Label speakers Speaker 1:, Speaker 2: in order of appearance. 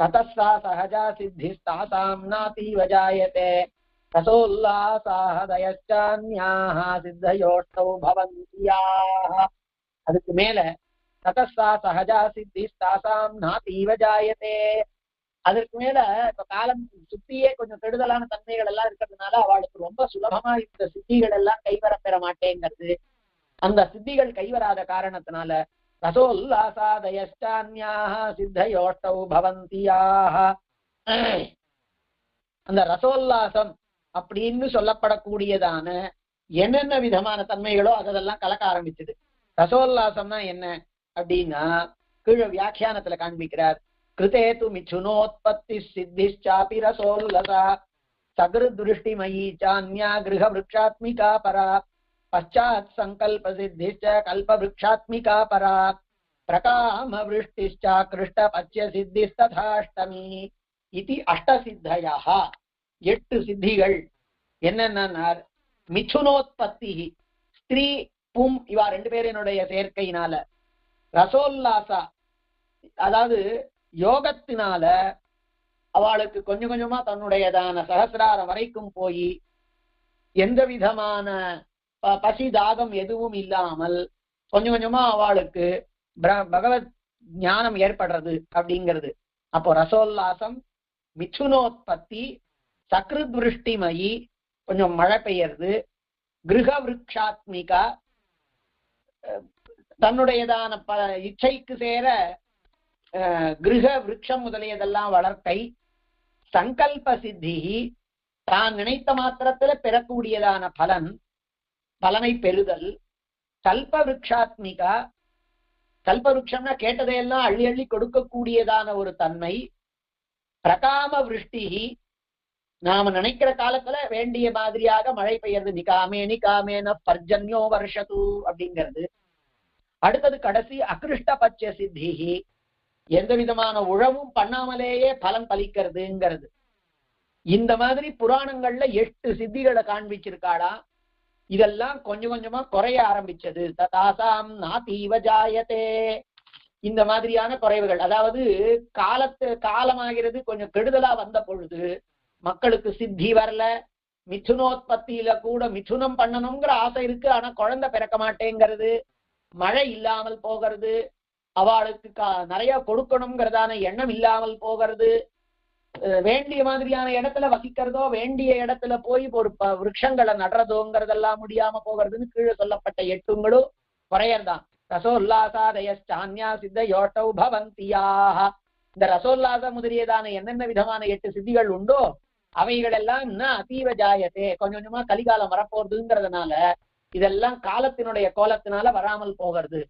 Speaker 1: ततः सा सहजा सिद्धिस्तासाम् नातीव जायते ரசோல்லாசாஹதயச்சான்யாஹ சித்தயோஷ்டௌ பவந்தியாஹ அதுக்கு மேல ததஸ்ஸா சகஜா சித்தி தாசாம் நாதீவ ஜாயதே அதற்கு மேல இப்ப காலம் சுத்தியே கொஞ்சம் கெடுதலான தன்மைகள் எல்லாம் இருக்கிறதுனால அவளுக்கு ரொம்ப சுலபமா இந்த சித்திகள் எல்லாம் கைவர பெற மாட்டேங்கிறது அந்த சித்திகள் கைவராத காரணத்தினால ரசோல்லாசாதயச்சான்யாஹ சித்தயோஷ்டௌ பவந்தியாஹ அந்த ரசோல்லாசம் அப்படின்னு சொல்லப்படக்கூடியதான என்னென்ன விதமான தன்மைகளோ அதெல்லாம் கலக்க ஆரம்பிச்சது. ரசோல்லாசம்னா என்ன அப்படின்னா கீழே வியாக்கியானத்துல காண்பிக்கிறார். கிருதே து மிச்சுனோத்பத்தி சித்திஷாபி ரசோல்லசா சகிருதிருஷ்டிமயி சான்யா கிரக விரக்ஷாத்மிகா பரா பச்சாத் சங்கல்ப சித்திச்ச கல்ப விரக்ஷாத்மிகா பரா பிரகாம விருஷ்டிச்சா கிருஷ்ட பச்ச சித்திஸ்ததாஷ்டமி இது எட்டு சித்திகள் என்னென்ன மிதுனோத்பத்தி ஸ்திரீ பும் இவா ரெண்டு பேரினுடைய சேர்க்கையினால। ரசோல்லாசா அதாவது யோகத்தினால அவளுக்கு கொஞ்சம் கொஞ்சமா தன்னுடையதான சகசிராரம் வரைக்கும் போய் எந்த விதமான பசி தாகம் எதுவும் இல்லாமல் கொஞ்சம் கொஞ்சமா அவளுக்கு பிர- பகவத் ஞானம் ஏற்படுறது அப்படிங்கிறது. அப்போ ரசோல்லாசம் மிச்சுனோத்பத்தி சக்ருத் விருஷ்டிமயி கொஞ்சம் மழை பெய்யறது. கிரக விருக்ஷாத்மிகா அஹ், தன்னுடையதான ப இச்சைக்கு சேர அஹ், கிரக விருட்சம் முதலியதெல்லாம் வளர்க்கை சங்கல்ப சித்தி தான் நினைத்த மாத்திரத்துல பெறக்கூடியதான பலன் பலனை பெறுதல். கல்ப விருக்ஷாத்மிகா கேட்டதையெல்லாம் அள்ளி அள்ளி கொடுக்கக்கூடியதான ஒரு தன்மை. பிரகாம விருஷ்டி நாம நினைக்கிற காலத்துல வேண்டிய மாதிரியாக மழை பெய்யறது. நிகாமே நிகாமேன பர்ஜன்யோ வருஷது அப்படிங்கிறது. அடுத்தது கடைசி அகிருஷ்ட பச்ச சித்திகி எந்த விதமான உழவும் பண்ணாமலேயே பலன் பலிக்கிறதுங்கிறது. இந்த மாதிரி புராணங்கள்ல எட்டு சித்திகளை காண்பிச்சிருக்காடா இதெல்லாம் கொஞ்சம் கொஞ்சமா குறைய ஆரம்பிச்சது. ததாசாம் நாதீவ ஜாயதே. இந்த மாதிரியான குறைவுகள். அதாவது காலத்து காலமாகிறது கொஞ்சம் கெடுதலா வந்த பொழுது மக்களுக்கு சித்தி வரல. மிதுனோத்பத்தியில கூட மிதுனம் பண்ணணுங்கிற ஆசை இருக்கு. ஆனா குழந்தை பிறக்க மாட்டேங்கிறது. மழை இல்லாமல் போகிறது. அவளுக்கு நிறைய கொடுக்கணுங்கிறதான எண்ணம் இல்லாமல் போகிறது. வேண்டிய மாதிரியான இடத்துல வசிக்கிறதோ வேண்டிய இடத்துல போய் ஒரு ப- நடுறதோங்கிறதெல்லாம் முடியாம போகிறதுன்னு கீழே சொல்லப்பட்ட எட்டுங்களும் குறையர்தான் ரசோல்லாசாதயான்யா சித்த யோட்டௌ பவந்தியாக இந்த ரசோல்லாச முதலியதான என்னென்ன விதமான எட்டு சித்திகள் உண்டோ அவைகள் எல்லாம் இன்னும் அதீவ ஜாயத்தே கொஞ்சம் கொஞ்சமா கலிகாலம் வரப்போறதுங்கிறதுனால இதெல்லாம் காலத்தினுடைய கோலத்தினால வராமல் போகிறது.